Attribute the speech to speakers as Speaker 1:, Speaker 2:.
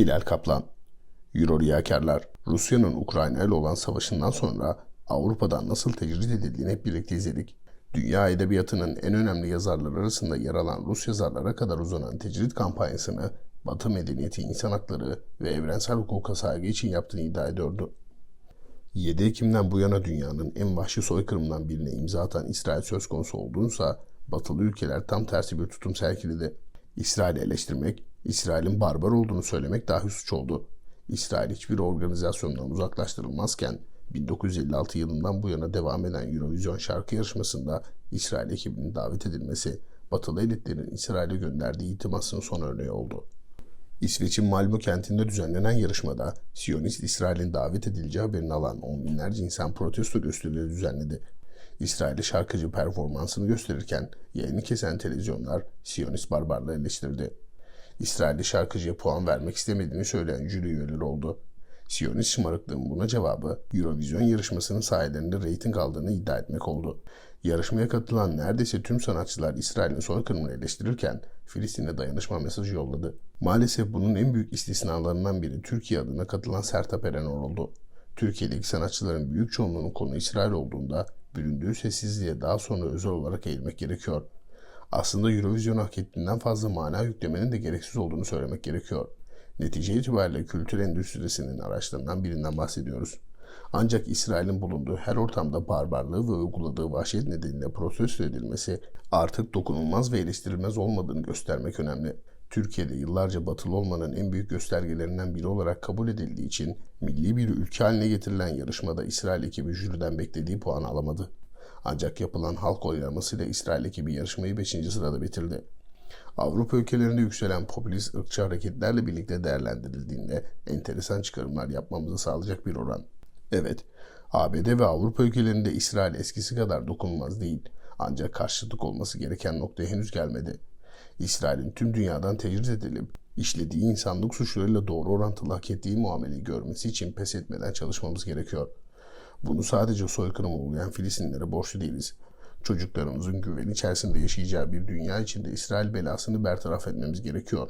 Speaker 1: Hilal Kaplan Euro Rusya'nın Ukrayna ile olan savaşından sonra Avrupa'dan nasıl tecrit edildiğini hep birlikte izledik. Dünya edebiyatının en önemli yazarları arasında yer alan Rus yazarlara kadar uzanan tecrit kampanyasını Batı medeniyeti, insan hakları ve evrensel hukuka saygı için yaptığını iddia ediyordu. 7 Ekim'den bu yana dünyanın en vahşi soykırımından birine imza atan İsrail söz konusu olduğunsa batılı ülkeler tam tersi bir tutum sergiledi. İsrail'i eleştirmek, İsrail'in barbar olduğunu söylemek dahi suç oldu. İsrail hiçbir organizasyondan uzaklaştırılmazken 1956 yılından bu yana devam eden Eurovision şarkı yarışmasında İsrail ekibinin davet edilmesi, batılı elitlerin İsrail'e gönderdiği itimasının son örneği oldu. İsveç'in Malmö kentinde düzenlenen yarışmada Siyonist İsrail'in davet edileceği haberini alan on binlerce insan protesto gösterileri düzenledi. İsrail'de şarkıcı performansını gösterirken yayını kesen televizyonlar Siyonist barbarlığı eleştirdi. İsrail'de şarkıcıya puan vermek istemediğini söyleyen jüri üyeleri oldu. Siyonist şımarıklığın buna cevabı Eurovision yarışmasının sayelerinde reyting aldığını iddia etmek oldu. Yarışmaya katılan neredeyse tüm sanatçılar İsrail'in soykırımını eleştirirken Filistin'e dayanışma mesajı yolladı. Maalesef bunun en büyük istisnalarından biri Türkiye adına katılan Sertab Erener oldu. Türkiye'deki sanatçıların büyük çoğunluğunun konu İsrail olduğunda büründüğü sessizliğe daha sonra özel olarak eğilmek gerekiyor. Aslında Eurovision hak ettiğinden fazla mana yüklemenin de gereksiz olduğunu söylemek gerekiyor. Netice itibariyle kültür endüstrisinin araçlarından birinden bahsediyoruz. Ancak İsrail'in bulunduğu her ortamda barbarlığı ve uyguladığı vahşet nedeniyle protesto edilmesi artık dokunulmaz ve eleştirilmez olmadığını göstermek önemli. Türkiye'de yıllarca batılı olmanın en büyük göstergelerinden biri olarak kabul edildiği için milli bir ülke haline getirilen yarışmada İsrail ekibi jüriden beklediği puan alamadı. Ancak yapılan halk oylamasıyla İsrail ekibi yarışmayı 5. sırada bitirdi. Avrupa ülkelerinde yükselen popülist ırkçı hareketlerle birlikte değerlendirildiğinde enteresan çıkarımlar yapmamızı sağlayacak bir oran. Evet, ABD ve Avrupa ülkelerinde İsrail eskisi kadar dokunulmaz değil. Ancak karşıtlık olması gereken noktaya henüz gelmedi. İsrail'in tüm dünyadan tecrit edilip işlediği insanlık suçlarıyla doğru orantılı hak ettiği muameleyi görmesi için pes etmeden çalışmamız gerekiyor. Bunu sadece soykırım uygulayan Filistinlere borçlu değiliz. Çocuklarımızın güven içerisinde yaşayacağı bir dünya içinde İsrail belasını bertaraf etmemiz gerekiyor.